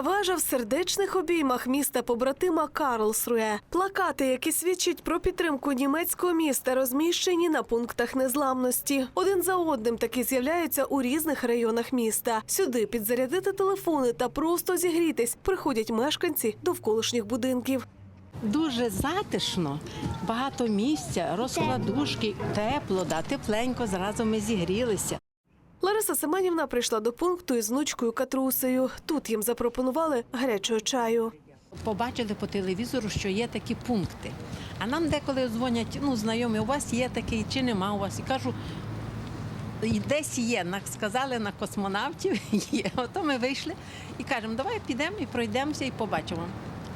Вежа в сердечних обіймах міста побратима Карлсруе. Плакати, які свідчать про підтримку німецького міста, розміщені на пунктах незламності. Один за одним такі з'являються у різних районах міста. Сюди підзарядити телефони та просто зігрітись приходять мешканці довколишніх будинків. Дуже затишно, багато місця, розкладушки, тепло, да, тепленько, зразу ми зігрілися. Лариса Семенівна прийшла до пункту із внучкою Катрусею. Тут їм запропонували гарячого чаю. Побачили по телевізору, що є такі пункти. А нам деколи дзвонять, ну, знайомі, у вас є такий чи нема у вас. І кажу, «І десь є, сказали на космонавтів, є. Ото ми вийшли і кажемо, давай підемо і пройдемося і побачимо,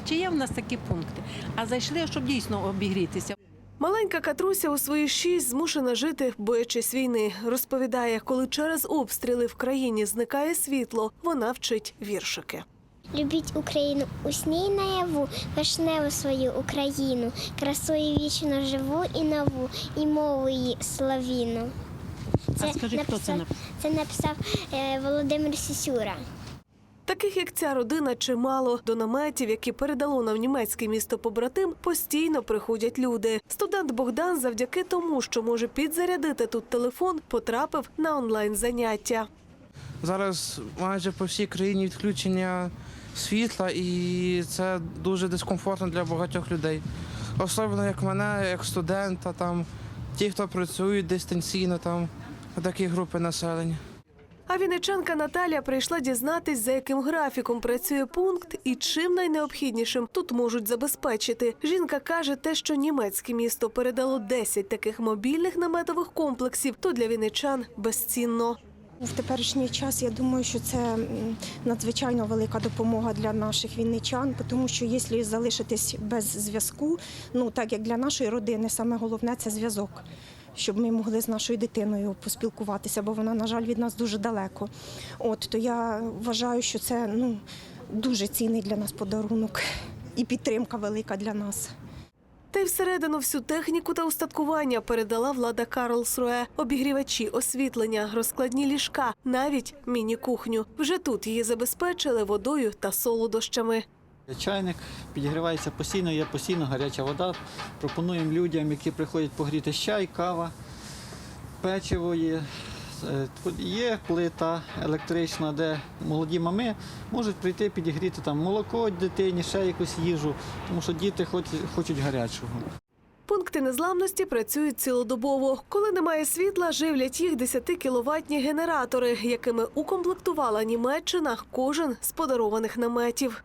чи є в нас такі пункти. А зайшли, щоб дійсно обігрітися. Маленька Катруся у свої шість змушена жити, боячись війни. Розповідає, коли через обстріли в країні зникає світло, вона вчить віршики. Любіть Україну усній наяву, вишневу свою Україну, красою вічно живу і нову, і мову її славіну. А скажи, хто це написав? Це написав е, Володимир Сісюра. Таких як ця родина чимало. До наметів, які передало нам німецьке місто побратим, постійно приходять люди. Студент Богдан, завдяки тому, що може підзарядити тут телефон, потрапив на онлайн заняття. Зараз майже по всій країні відключення світла, і це дуже дискомфортно для багатьох людей. Особливо як мене, як студента, там ті, хто працюють дистанційно, там такі групи населення. А вінничанка Наталія прийшла дізнатись, за яким графіком працює пункт і чим найнеобхіднішим тут можуть забезпечити. Жінка каже, те, що німецьке місто передало 10 таких мобільних наметових комплексів, то для вінничан безцінно. В теперішній час я думаю, що це надзвичайно велика допомога для наших вінничан, тому що якщо залишитись без зв'язку, ну так як для нашої родини, саме головне це зв'язок. Щоб ми могли з нашою дитиною поспілкуватися, бо вона, на жаль, від нас дуже далеко. От то я вважаю, що це ну дуже цінний для нас подарунок і підтримка велика для нас. Та й всередину всю техніку та устаткування передала влада Карлсруе. Обігрівачі, освітлення, розкладні ліжка, навіть міні-кухню. Вже тут її забезпечили водою та солодощами. Чайник підігрівається постійно, є постійно гаряча вода. Пропонуємо людям, які приходять погріти чай, кава, печиво є. Е, Є плита електрична, де молоді мами можуть прийти підігріти там молоко дитині, ще якусь їжу, тому що діти хочуть, гарячого. Пункти незламності працюють цілодобово. Коли немає світла, живлять їх 10 кіловатні генератори, якими укомплектувала Німеччина кожен з подарованих наметів.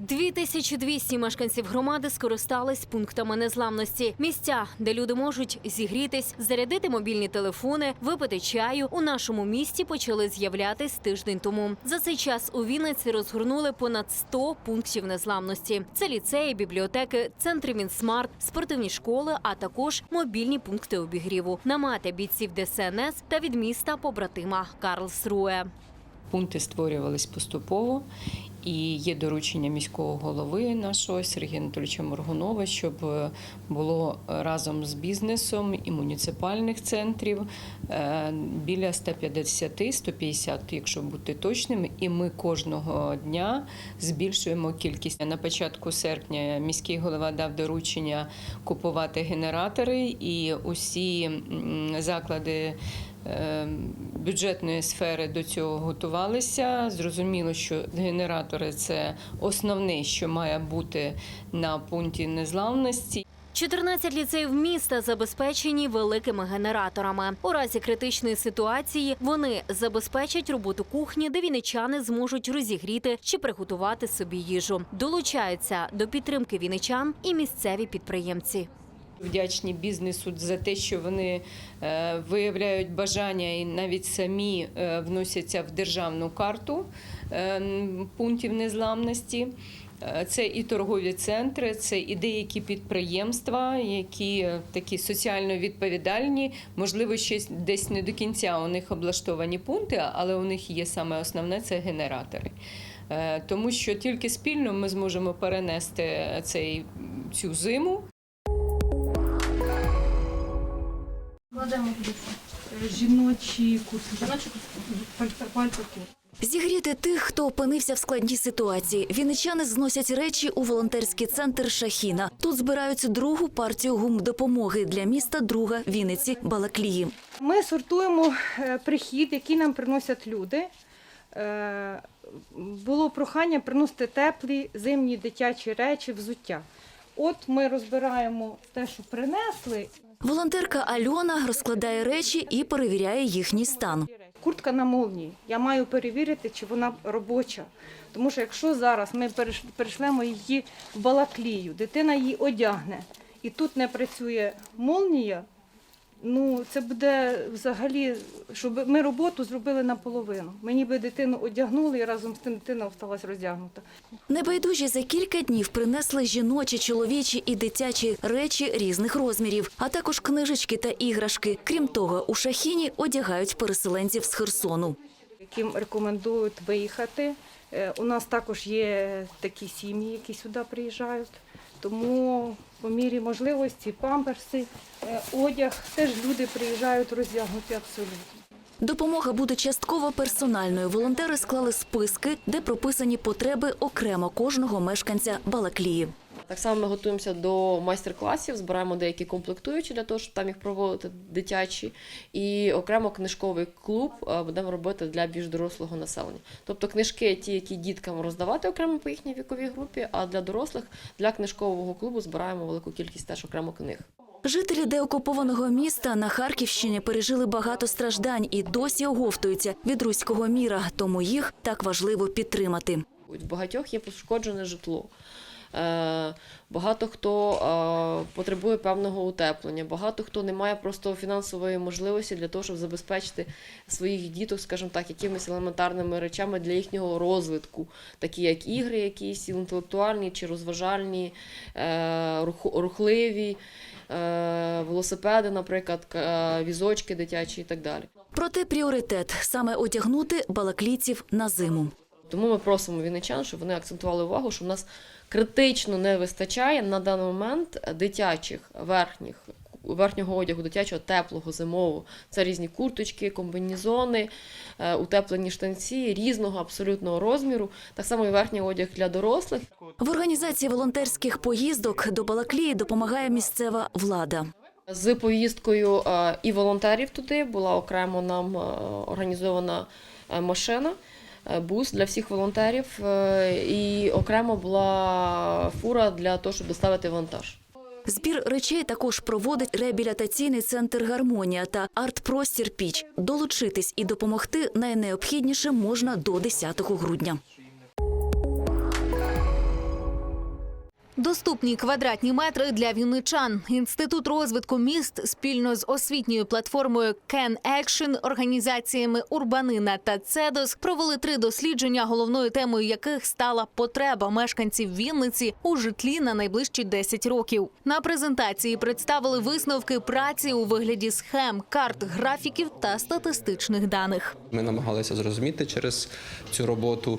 2200 мешканців громади скористались пунктами незламності. Місця, де люди можуть зігрітись, зарядити мобільні телефони, випити чаю. У нашому місті почали з'являтись тиждень тому. За цей час у Вінниці розгорнули понад 100 пунктів незламності. Це ліцеї, бібліотеки, центри Мінсмарт, спортивні школи, а також мобільні пункти обігріву, намети бійців ДСНС та від міста побратима Карлсруе. Пункти створювались поступово, і є доручення міського голови нашого Сергія Анатолійовича Моргунова, щоб е, було разом з бізнесом і муніципальних центрів е, біля 150-150, якщо бути точним. І ми кожного дня збільшуємо кількість. На початку серпня міський голова дав доручення купувати генератори, і усі заклади бюджетної сфери до цього готувалися. Зрозуміло, що генератори це основне, що має бути на пункті незламності. 14 ліцеїв міста забезпечені великими генераторами. У разі критичної ситуації вони забезпечать роботу кухні, де віничани зможуть розігріти чи приготувати собі їжу. Долучаються до підтримки віничан і місцеві підприємці. Вдячні бізнесу за те, що вони е, виявляють бажання і навіть самі е, вносяться в державну карту е, пунктів незламності. Це і торгові центри, це і деякі підприємства, які такі соціально відповідальні. Можливо, ще десь не до кінця у них облаштовані пункти, але у них є саме основне це генератори. Тому що тільки спільно ми зможемо перенести цей цю зиму жіночі куртки. Пальто-куртки. Зігріти тих, хто опинився в складній ситуації. Вінничани зносять речі у волонтерський центр Шахіна. Тут збирають другу партію гумдопомоги для міста друга Вінниці Балаклії. Ми сортуємо е, прихід, який нам приносять люди. Е, Було прохання приносити теплі зимні дитячі речі, взуття. От ми розбираємо те, що принесли. Волонтерка Альона розкладає речі і перевіряє їхній стан. Куртка на молнії. Я маю перевірити, чи вона робоча. Тому що якщо зараз ми перейшлемо її в балаклію, дитина її одягне, і тут не працює молнія, ну це буде взагалі, щоб ми роботу зробили наполовину. Мені би дитину одягнули і разом з тим дитина осталась роздягнута. Небайдужі за кілька днів принесли жіночі, чоловічі і дитячі речі різних розмірів, а також книжечки та іграшки. Крім того, у Шахіні одягають переселенців з Херсону. яким рекомендують виїхати. Е, У нас також є такі сім'ї, які сюди приїжджають. Тому по мірі можливості памперси, е, одяг, теж люди приїжджають роздягнути абсолютно. Допомога буде частково персональною. Волонтери склали списки, де прописані потреби окремо кожного мешканця Балаклії. Так само ми готуємося до майстер-класів, збираємо деякі комплектуючі для того, щоб там їх проводити дитячі, і окремо книжковий клуб е, будемо робити для більш дорослого населення. Тобто книжки, ті, які діткам роздавати окремо по їхній віковій групі, а для дорослих для книжкового клубу збираємо велику кількість теж окремо книг. Жителі деокупованого міста на Харківщині пережили багато страждань і досі оговтуються від руського міра, тому їх так важливо підтримати. У багатьох є пошкоджене житло. Е, Багато хто е, потребує певного утеплення, багато хто не має просто фінансової можливості для того, щоб забезпечити своїх діток, скажімо так, якимись елементарними речами для їхнього розвитку, такі як ігри, якісь інтелектуальні чи розважальні, е, рух- рухливі, велосипеди, наприклад, візочки дитячі і так далі. Проте пріоритет саме одягнути балаклійців на зиму. Тому ми просимо вінничан, щоб вони акцентували увагу, що в нас критично не вистачає на даний момент дитячих верхніх. Верхнього одягу дитячого теплого зимового це різні курточки, комбінезони, е, утеплені штанці різного абсолютного розміру. Так само і верхній одяг для дорослих. В організації волонтерських поїздок до Балаклії допомагає місцева влада. З поїздкою е, і волонтерів туди була окремо нам е, організована машина, е, бус для всіх волонтерів, е, і окремо була фура для того, щоб доставити вантаж. Збір речей також проводить реабілітаційний центр Гармонія та арт-простір Піч. Долучитись і допомогти найнеобхідніше можна до 10 грудня. Доступні квадратні метри для вінничан. Інститут розвитку міст спільно з освітньою платформою Can Action, організаціями Урбанина та Цедос провели три дослідження, головною темою яких стала потреба мешканців Вінниці у житлі на найближчі 10 років. На презентації представили висновки праці у вигляді схем, карт, графіків та статистичних даних. Ми намагалися зрозуміти через цю роботу,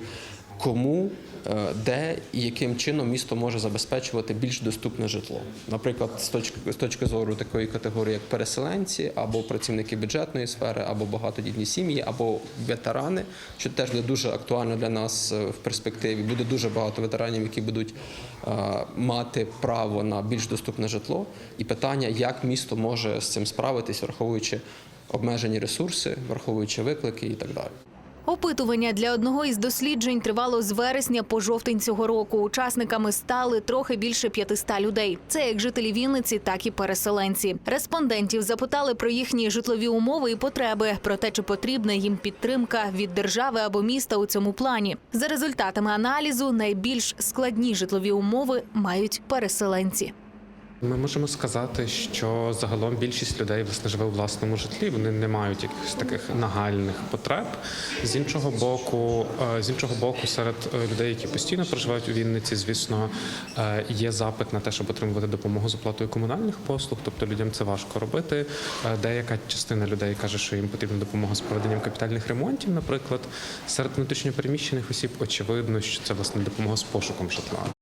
кому, е, де і яким чином місто може забезпечувати більш доступне житло. Наприклад, з точки з точки зору такої категорії, як переселенці, або працівники бюджетної сфери, або багатодітні сім'ї, або ветерани, що теж буде дуже актуально для нас е, в перспективі. Буде дуже багато ветеранів, які будуть е, мати право на більш доступне житло. І питання, як місто може з цим справитись, враховуючи обмежені ресурси, враховуючи виклики і так далі. Опитування для одного із досліджень тривало з вересня по жовтень цього року. Учасниками стали трохи більше 500 людей. Це як жителі Вінниці, так і переселенці. Респондентів запитали про їхні житлові умови і потреби, про те, чи потрібна їм підтримка від держави або міста у цьому плані. За результатами аналізу, найбільш складні житлові умови мають переселенці. Ми можемо сказати, що загалом більшість людей власне живе у власному житлі. Вони не мають якихось таких нагальних потреб. З іншого боку, е, з іншого боку, серед е, людей, які постійно проживають у Вінниці, звісно, е, є запит на те, щоб отримувати допомогу з оплатою комунальних послуг. Тобто людям це важко робити. Деяка частина людей каже, що їм потрібна допомога з проведенням капітальних ремонтів. Наприклад, серед внутрішньопереміщених осіб очевидно, що це власне допомога з пошуком житла.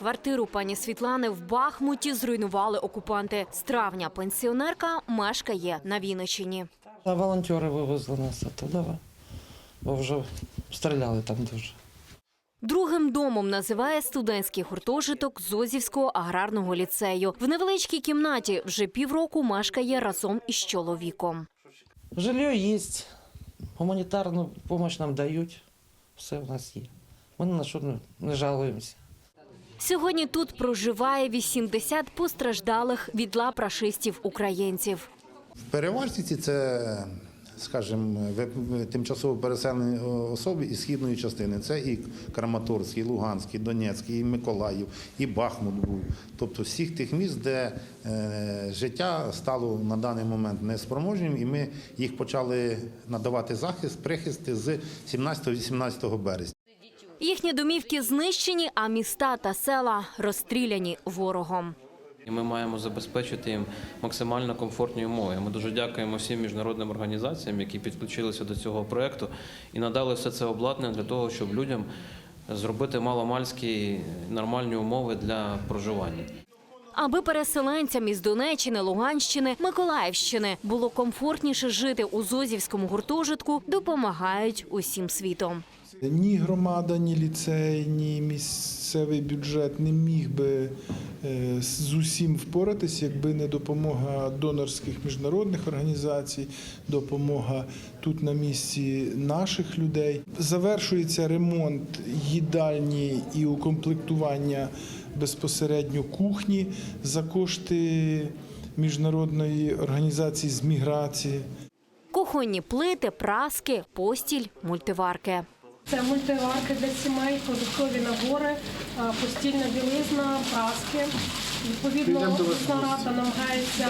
Квартиру пані Світлани в Бахмуті зруйнували окупанти. З травня пенсіонерка мешкає на Вінниччині. А волонтери вивезли нас оттуда, бо вже стріляли там дуже. Другим домом називає студентський гуртожиток Зозівського аграрного ліцею. В невеличкій кімнаті вже півроку мешкає разом із чоловіком. Жилье є, гуманітарну допомогу нам дають, все в нас є. Ми на що не жалуємося. Сьогодні тут проживає 80 постраждалих від лап рашистів українців. В переважці це, скажімо, тимчасово переселені особи із східної частини. Це і Краматорськ, і Луганськ, і Донецьк, і Миколаїв, і Бахмут був. Тобто всіх тих міст, де е, життя стало на даний момент неспроможним, і ми їх почали надавати захист, прихисти з 17-18 березня. Їхні домівки знищені, а міста та села розстріляні ворогом. Ми маємо забезпечити їм максимально комфортні умови. Ми дуже дякуємо всім міжнародним організаціям, які підключилися до цього проекту і надали все це обладнання для того, щоб людям зробити маломальські нормальні умови для проживання. Аби переселенцям із Донеччини, Луганщини, Миколаївщини було комфортніше жити у Зозівському гуртожитку, допомагають усім світом. Ні громада, ні ліцей, ні місцевий бюджет не міг би е, з усім впоратись, якби не допомога донорських міжнародних організацій, допомога тут на місці наших людей. Завершується ремонт їдальні і укомплектування безпосередньо кухні за кошти міжнародної організації з міграції. Кухонні плити, праски, постіль, мультиварки. Це мультиварки для сімей, продуктові набори, постільна білизна, праски. Відповідно, рада намагається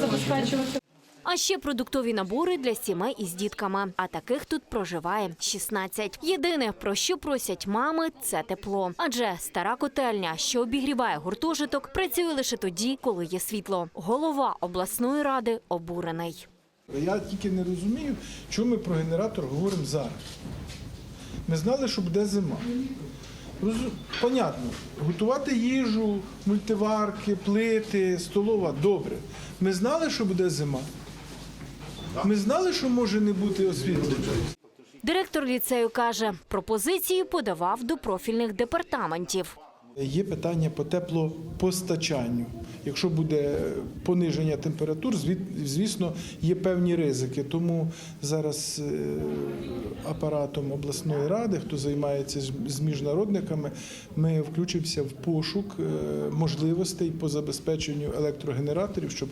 забезпечувати А ще продуктові набори для сімей із дітками. А таких тут проживає 16. Єдине, про що просять мами, це тепло. Адже стара котельня, що обігріває гуртожиток, працює лише тоді, коли є світло. Голова обласної ради обурений. Я тільки не розумію, чому ми про генератор говоримо зараз. Ми знали, що буде зима. Понятно, готувати їжу, мультиварки, плити, столова добре. Ми знали, що буде зима. Ми знали, що може не бути освітлення. Директор ліцею каже, пропозиції подавав до профільних департаментів. Є питання по теплопостачанню. Якщо буде пониження температур, звісно, є певні ризики. Тому зараз е, апаратом обласної ради, хто займається з- міжнародниками, ми включимося в пошук е, можливостей по забезпеченню електрогенераторів, щоб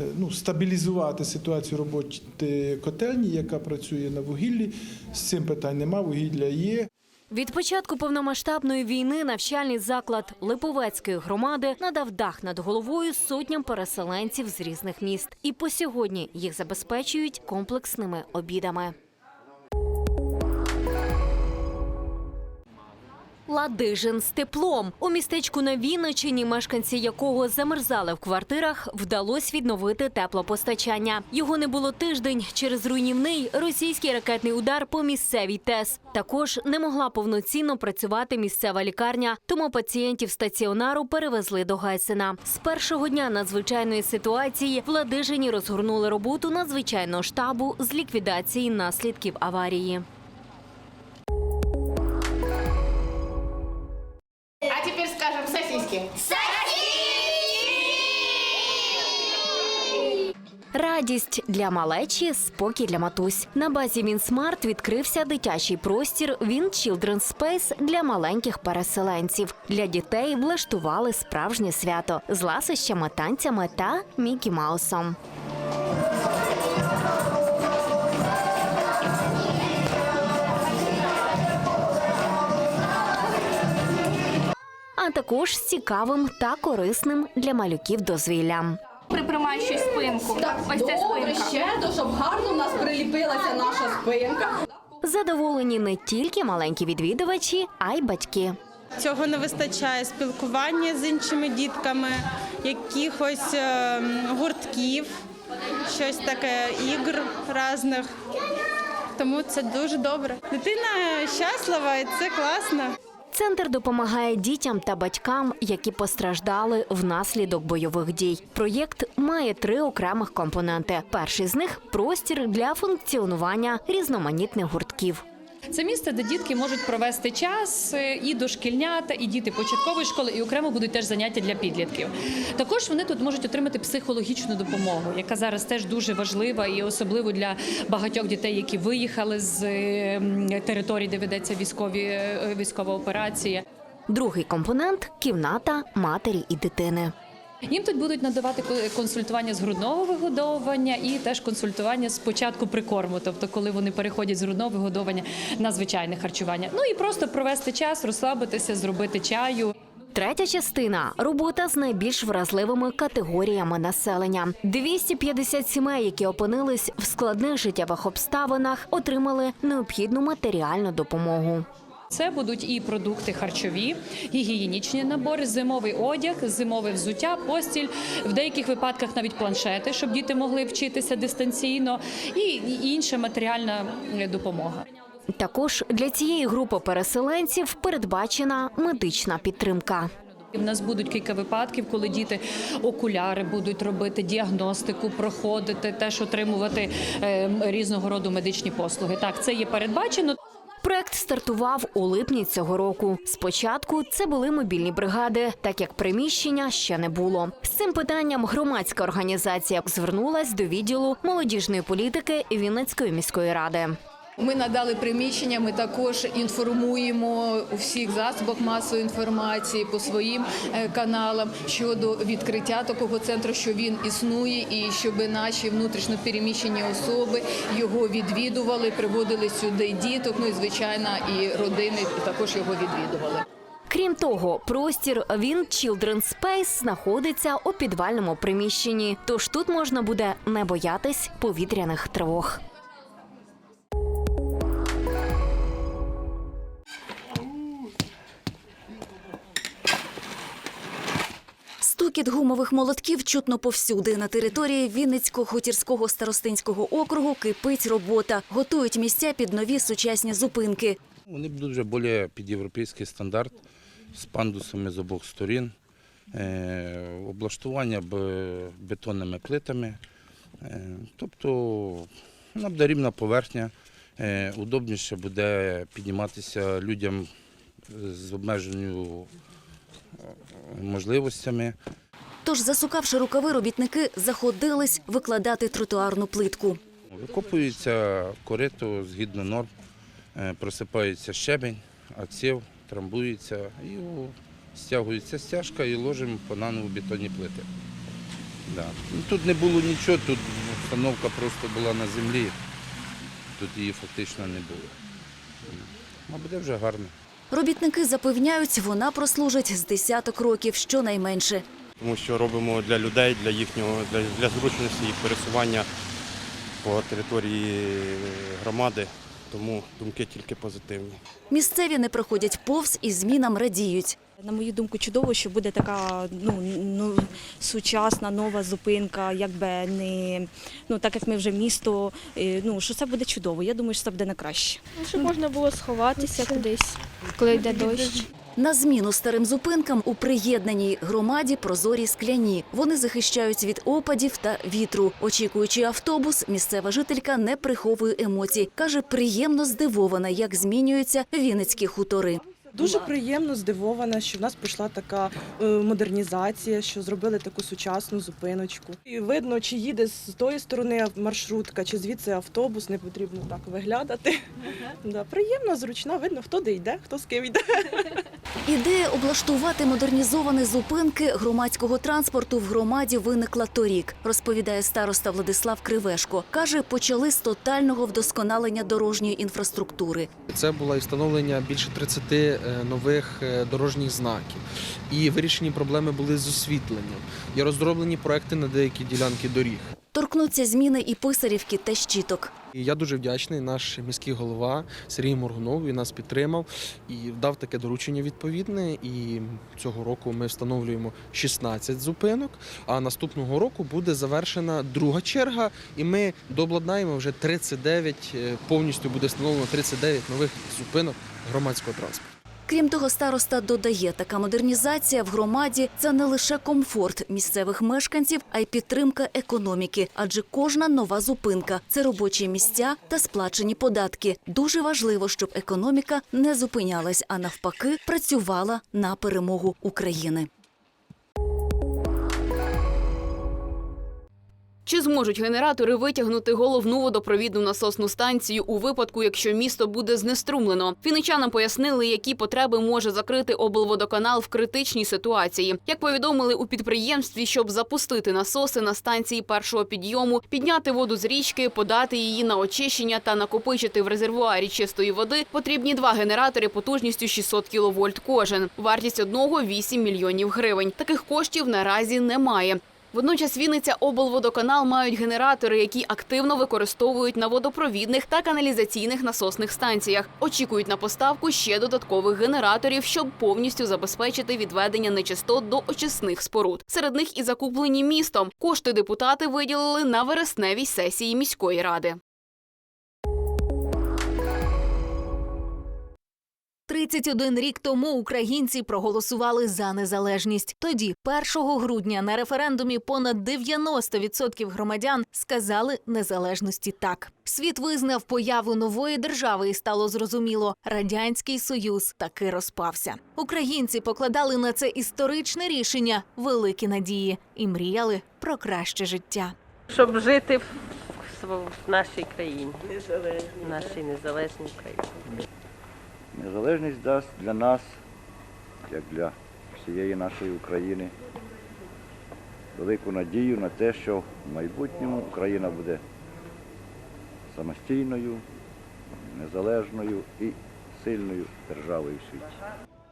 е, ну, стабілізувати ситуацію роботи котельні, яка працює на вугіллі. З цим питань нема, вугілля є. Від початку повномасштабної війни навчальний заклад Липовецької громади надав дах над головою сотням переселенців з різних міст. І по сьогодні їх забезпечують комплексними обідами. Ладижин з теплом у містечку на Вінничині, мешканці якого замерзали в квартирах, вдалося відновити теплопостачання. Його не було тиждень через руйнівний російський ракетний удар по місцевій ТЕС. Також не могла повноцінно працювати місцева лікарня, тому пацієнтів стаціонару перевезли до Гайсена. З першого дня надзвичайної ситуації в Ладижині розгорнули роботу надзвичайного штабу з ліквідації наслідків аварії. Радість для малечі, спокій для матусь. На базі Мінсмарт відкрився дитячий простір Він Children's Space для маленьких переселенців. Для дітей влаштували справжнє свято з ласощами, танцями та Мікі Маусом. А також з цікавим та корисним для малюків дозвіллям. Припримай щось спинку. Ось це спинка. щедро, щоб гарно в нас приліпилася наша спинка. Задоволені не тільки маленькі відвідувачі, а й батьки. Цього не вистачає спілкування з іншими дітками, якихось е, гуртків, щось таке, ігр різних. Тому це дуже добре. Дитина щаслива і це класно. Центр допомагає дітям та батькам, які постраждали внаслідок бойових дій. Проєкт має три окремих компоненти. Перший з них простір для функціонування різноманітних гуртків. Це місце, де дітки можуть провести час е, і дошкільнята, і діти початкової школи, і окремо будуть теж заняття для підлітків. Також вони тут можуть отримати психологічну допомогу, яка зараз теж дуже важлива, і особливо для багатьох дітей, які виїхали з е, м, територій, де ведеться військові е, військова операція. Другий компонент кімната матері і дитини. Їм тут будуть надавати ко- консультування з грудного вигодовування і теж консультування з початку прикорму, тобто коли вони переходять з грудного вигодовування на звичайне харчування. Ну і просто провести час, розслабитися, зробити чаю. Третя частина робота з найбільш вразливими категоріями населення. 250 сімей, які опинились в складних життєвих обставинах, отримали необхідну матеріальну допомогу. Це будуть і продукти харчові, гігієнічні набори, зимовий одяг, зимове взуття, постіль, в деяких випадках навіть планшети, щоб діти могли вчитися дистанційно, і інша матеріальна е, допомога. Також для цієї групи переселенців передбачена медична підтримка. У нас будуть кілька випадків, коли діти окуляри будуть робити, діагностику проходити, теж отримувати е, різного роду медичні послуги. Так, це є передбачено. Проект стартував у липні цього року. Спочатку це були мобільні бригади, так як приміщення ще не було. З цим питанням громадська організація звернулась до відділу молодіжної політики Вінницької міської ради. Ми надали приміщення. Ми також інформуємо у всіх засобах масової інформації по своїм е, каналам щодо відкриття такого центру, що він існує, і щоб наші внутрішньо переміщені особи його відвідували, приводили сюди діток. Ну і звичайно, і родини також його відвідували. Крім того, простір Він Children's Space знаходиться у підвальному приміщенні, тож тут можна буде не боятись повітряних тривог. Стукіт гумових молотків чутно повсюди. На території Вінницько-Хутірського старостинського округу кипить робота. Готують місця під нові сучасні зупинки. Вони будуть вже більш під європейський стандарт з пандусами з обох сторін, е, облаштування бетонними плитами. Е, Тобто вона буде рівна поверхня, е, удобніше буде підніматися людям з обмеженою можливостями. Тож, засукавши рукави, робітники заходились викладати тротуарну плитку. Викопується корито згідно норм, е, просипається щебень, аців, трамбується і стягується стяжка і ложимо по наново бетонні плити. Да. Ну, Тут не було нічого, тут установка просто була на землі, тут її фактично не було. А буде вже гарно. Робітники запевняють, вона прослужить з десяток років щонайменше. Тому що робимо для людей, для їхнього для, для зручності їх пересування по території громади. Тому думки тільки позитивні. Місцеві не проходять повз і змінам радіють. На мою думку, чудово, що буде така ну, ну сучасна нова зупинка, якби не ну так як ми вже місто. Ну що це буде чудово. Я думаю, що це буде на краще. Щоб можна було сховатися кудись, коли йде дощ. На зміну старим зупинкам у приєднаній громаді прозорі скляні. Вони захищають від опадів та вітру. Очікуючи автобус, місцева жителька не приховує емоцій. Каже, приємно здивована, як змінюються вінницькі хутори. Дуже приємно здивована, що в нас пішла така е, модернізація, що зробили таку сучасну зупиночку. І видно, чи їде з тої сторони маршрутка, чи звідси автобус, не потрібно так виглядати. Да, приємно, зручно, видно, хто де йде, хто з ким йде. Ідея облаштувати модернізовані зупинки громадського транспорту в громаді виникла торік, розповідає староста Владислав Кривешко. Каже, почали з тотального вдосконалення дорожньої інфраструктури. Це було і встановлення більше 30 е, нових е, дорожніх знаків. І вирішені проблеми були з освітленням. Є розроблені проекти на деякі ділянки доріг. Торкнуться зміни і писарівки та щиток. І я дуже вдячний, наш міський голова Сергій Моргунов він нас підтримав і дав таке доручення відповідне. І цього року ми встановлюємо 16 зупинок. А наступного року буде завершена друга черга, і ми дообладнаємо вже 39, е, повністю буде встановлено 39 нових зупинок громадського транспорту. Крім того, староста додає, така модернізація в громаді це не лише комфорт місцевих мешканців, а й підтримка економіки. Адже кожна нова зупинка це робочі місця та сплачені податки. Дуже важливо, щоб економіка не зупинялась, а навпаки, працювала на перемогу України. Чи зможуть генератори витягнути головну водопровідну насосну станцію у випадку, якщо місто буде знеструмлено? Фіничанам пояснили, які потреби може закрити облводоканал в критичній ситуації. Як повідомили у підприємстві, щоб запустити насоси на станції першого підйому, підняти воду з річки, подати її на очищення та накопичити в резервуарі чистої води, потрібні два генератори потужністю 600 кВт кожен. Вартість одного 8 мільйонів гривень. Таких коштів наразі немає. Водночас Вінниця облводоканал мають генератори, які активно використовують на водопровідних та каналізаційних насосних станціях. Очікують на поставку ще додаткових генераторів, щоб повністю забезпечити відведення нечистот до очисних споруд. Серед них і закуплені містом. Кошти депутати виділили на вересневій сесії міської ради. 31 рік тому українці проголосували за незалежність. Тоді, 1 грудня, на референдумі понад 90% громадян сказали незалежності так. Світ визнав появу нової держави, і стало зрозуміло, радянський союз таки розпався. Українці покладали на це історичне рішення великі надії і мріяли про краще життя. щоб жити в, в нашій країні, в нашій незалежній країні. Незалежність дасть для нас, як для всієї нашої України, велику надію на те, що в майбутньому Україна буде самостійною, незалежною і сильною державою в світі.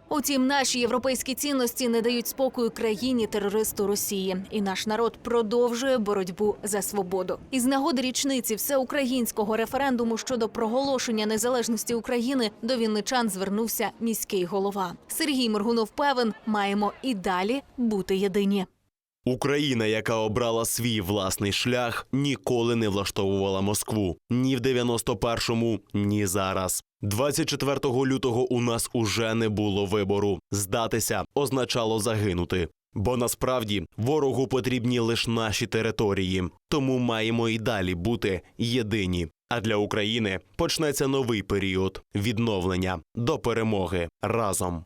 Утім, наші європейські цінності не дають спокою країні терористу Росії, і наш народ продовжує боротьбу за свободу. Із нагоди річниці всеукраїнського референдуму щодо проголошення незалежності України до вінничан звернувся міський голова Сергій Моргунов. Певен, маємо і далі бути єдині. Україна, яка обрала свій власний шлях, ніколи не влаштовувала Москву ні в 91-му, ні зараз. 24 лютого у нас уже не було вибору. Здатися означало загинути. Бо насправді ворогу потрібні лише наші території, тому маємо і далі бути єдині. А для України почнеться новий період відновлення до перемоги разом.